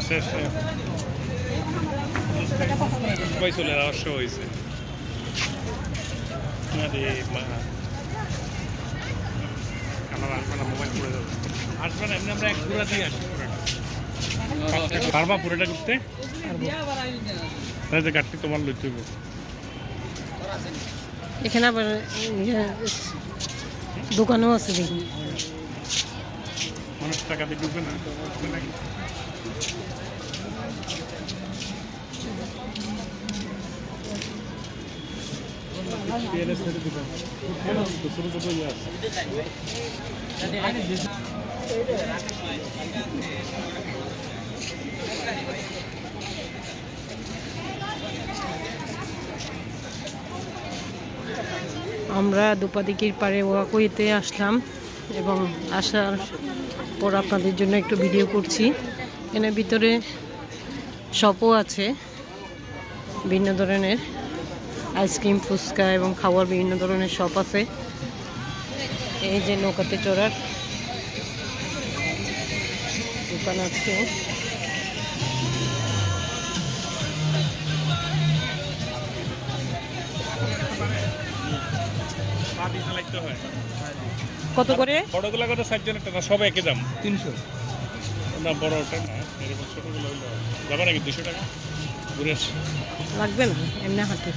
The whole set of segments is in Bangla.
শেষে সবাই চলে সময় হয়েছে। আরে মা। আমার আসবে না মোবাইল পড়ে যাবে। আসবে না এমনি আমরা এক পারবা পুরোটা করতে তাহলে তোমার লইতে এখানে আবার ইয়ে, দোকানও আছে দেখি। মানুষ না। আমরা দুপাদিকির পাড়ে ওয়াকুইতে আসলাম এবং আসার পর আপনাদের জন্য একটু ভিডিও করছি। এখানে ভিতরে শপও আছে। বিভিন্ন ধরনের আইসক্রিম, ফুচকা এবং খাওয়ার বিভিন্ন ধরনের শপ আছে। এই যে নৌকাতে চড়ার দোকান আছে। চালাইতে হয়। কত করে? বড়গুলা কত? ষাটজনের টাকা সব একই দাম। তিনশো। না বড় ওটা না এরকম ছোটগুলো যাবে নাকি দুশো টাকা? ঘুরে লাগবে না এমনি হাতে।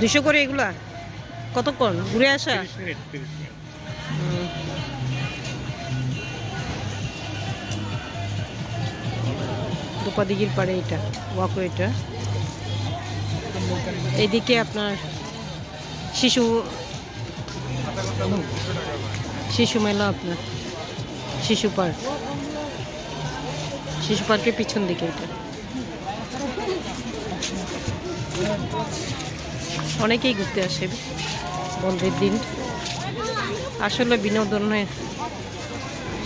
দুশো করে এগুলা? কতক্ষণ ঘুরে আসা? তিরিশ মিনিট তিরিশ মিনিট। হুম। পাড়ে এটা ওয়াকওয়েটা এদিকে আপনার শিশু শিশু মেলা আপনার, শিশু পার্ক। শিশু পার্কের পিছন দিকে এটা। অনেকেই ঘুরতে আসে, বন্ধের দিন। আসলে বিনোদনের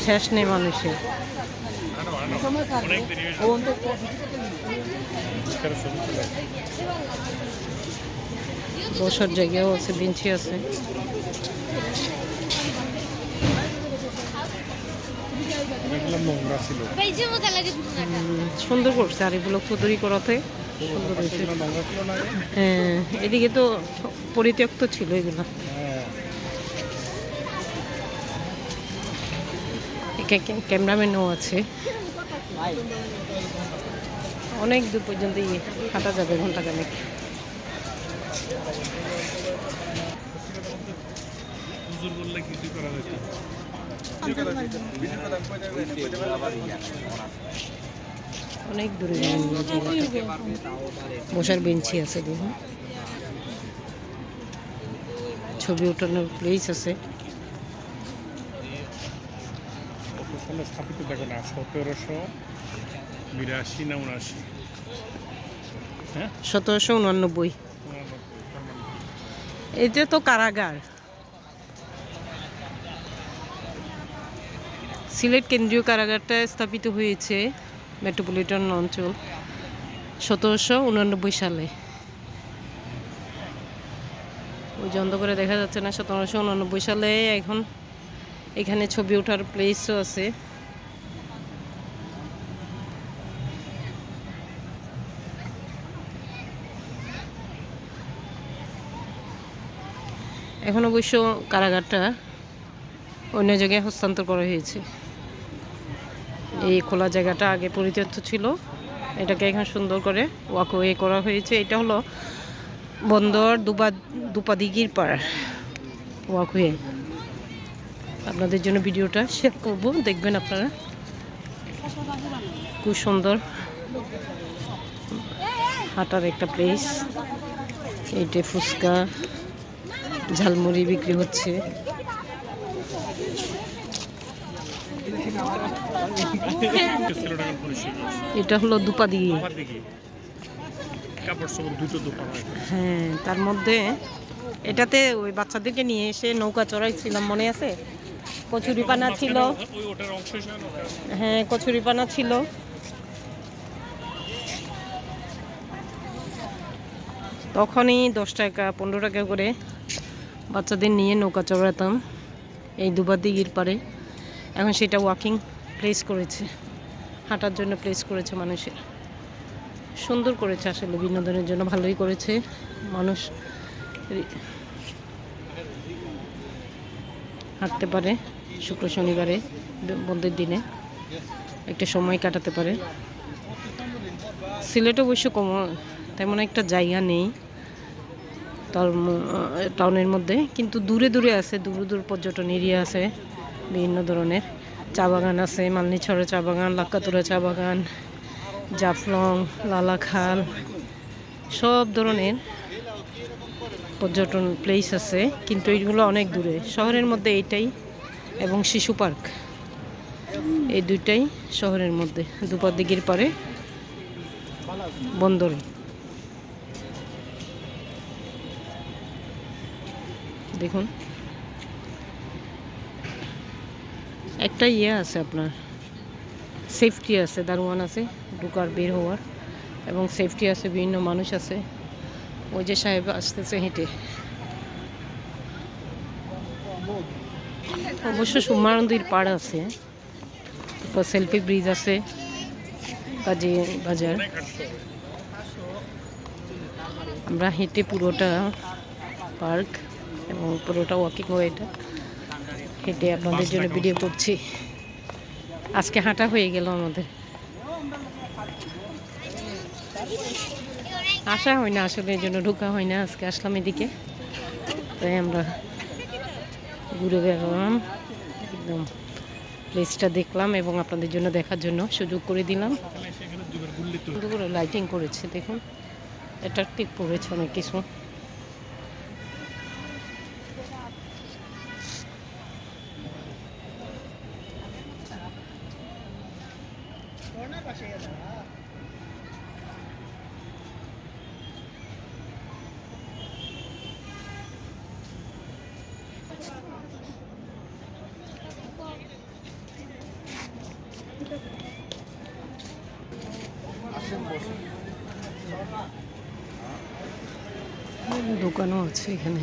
শেষ নেই মানুষের। বসার জায়গাও আছে বেঞ্চি আছে। দেখলাম নোংরা ছিল। সুন্দর করছে আর এগুলো চৌধুরী করাতে। সুন্দর হয়েছে? হ্যাঁ এদিকে তো পরিত্যক্ত ছিল এগুলো। ক্যামেরাম্যানও আছে। অনেক দূর পর্যন্ত ইয়ে হাঁটা যাবে ঘণ্টা খানেক। বললে কিছু করা অনেক দূরে বসার বেঞ্চি আছে দেখুন। ছবি ওঠানোর প্লেস আছে। স্থাপিত দেখো না সতেরোশো বিরাশি না উনআশি। হ্যাঁ? সতেরোশো উনানব্বই। এটা তো কারাগার। সিলেট কেন্দ্রীয় কারাগারটা স্থাপিত হয়েছে মেট্রোপলিটন অঞ্চল সতেরোশো উনানব্বই সালে। ওই যে করে দেখা যাচ্ছে না, সতেরোশো উনানব্বই সালে এখন এখানে ছবি ওঠার প্লেসও আছে। এখন অবশ্য কারাগারটা অন্য জায়গায় হস্তান্তর করা হয়েছে। এই খোলা জায়গাটা আগে পরিত্যক্ত ছিল। এটাকে এখন সুন্দর করে ওয়াকওয়ে করা হয়েছে। এটা হলো বন্দর দুপা দুপাদিগির পাড় ওয়াকওয়ে আপনাদের জন্য ভিডিওটা শেয়ার করব। দেখবেন আপনারা। খুব সুন্দর হাঁটার একটা প্লেস এইটে ফুচকা, ঝালমুড়ি বিক্রি হচ্ছে ছিল টাকা পরিষ্কার করছে এটা হলো দুটো দোকান হয়। তার মধ্যে এটাতে ওই বাচ্চাদেরকে নিয়ে এসে নৌকা চড়াইছিলাম মনে আছে? কচুরিপানা ছিল। হ্যাঁ কচুরিপানা ছিল। তখনই দশ টাকা পনেরো টাকা করে বাচ্চাদের নিয়ে নৌকা চড়াতাম এই দুবার দিঘির পারে এখন সেটা ওয়াকিং প্লেস করেছে, হাঁটার জন্য প্লেস করেছে মানুষের সুন্দর করেছে আসলে, বিনোদনের জন্য ভালোই করেছে মানুষ। হাঁটতে পারে শুক্র শনিবারে, বন্ধের দিনে। একটা সময় কাটাতে পারে। সিলেট অবশ্য কম, তেমন একটা জায়গা নেই তার টাউনের মধ্যে। কিন্তু দূরে দূরে আছে, দূর দূর পর্যটন এরিয়া আছে, বিভিন্ন ধরনের। চা বাগান আছে মালনিছড়া চা বাগান লাক্কাতুরা চা বাগান, জাফলং লালাখাল সব ধরনের পর্যটন প্লেস আছে, কিন্তু এইগুলো অনেক দূরে। শহরের মধ্যে এইটাই এবং শিশু পার্ক। এই দুইটাই শহরের মধ্যে, দুপার দিকের পারে বন্দর। দেখুন। একটা ইয়ে আছে আপনার সেফটি আছে, দারোয়ান আছে, ঢুকার, বের হওয়ার, এবং সেফটি আছে, বিভিন্ন মানুষ আছে। ওই যে সাহেব আসতেছে হেঁটে। অবশ্য সুমানন্দির পাড় আছে তারপর সেলফি ব্রিজ আছে, কাজে বাজার। আমরা হেঁটে পুরোটা পার্ক এবং পুরোটা ওয়াকিং ওয়েটা হেঁটে আপনাদের জন্য ভিডিও করছি। আজকে হাঁটা হয়ে গেল আমাদের। আসা হয় না আসলে এই জন্য ঢোকা হয় না। আজকে আসলাম এদিকে। তাই আমরা ঘুরে বেড়ালাম। একদম প্লেসটা দেখলাম এবং আপনাদের জন্য দেখার জন্য সুযোগ করে দিলাম। লাইটিং করেছে দেখুন। অ্যাট্রাকটিভ করেছে অনেক কিছু। দোকানও আছে এখানে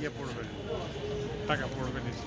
ইয়ে পড়বে টাকা পড়বে নিচে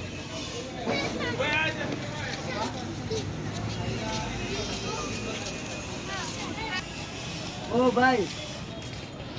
ও ভাই